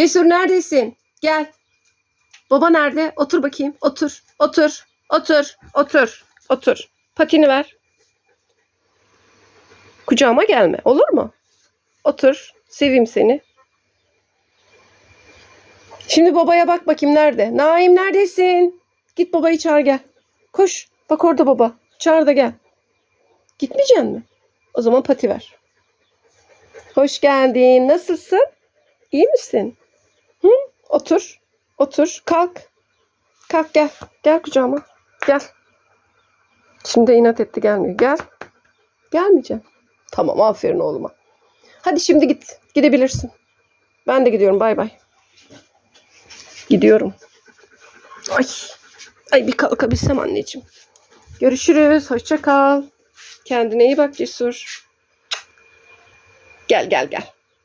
Cesur neredesin? Gel. Baba nerede? Otur bakayım. Otur. Otur. Otur. Otur. Otur. Patini ver. Kucağıma gelme. Olur mu? Otur. Seveyim seni. Şimdi babaya bak bakayım nerede? Naim neredesin? Git babayı çağır gel. Koş. Bak orada baba. Çağır da gel. Gitmeyeceksin mi? O zaman pati ver. Hoş geldin. Nasılsın? İyi misin? Otur. Otur. Kalk. Kalk gel. Gel kucağıma. Gel. Şimdi inat etti gelmiyor. Gel. Gelmeyeceğim. Tamam aferin oğluma. Hadi şimdi git. Gidebilirsin. Ben de gidiyorum. Bay bay. Gidiyorum. Ay. Ay bir kalkabilsem anneciğim. Görüşürüz. Hoşça kal. Kendine iyi bak Cesur. Gel gel gel.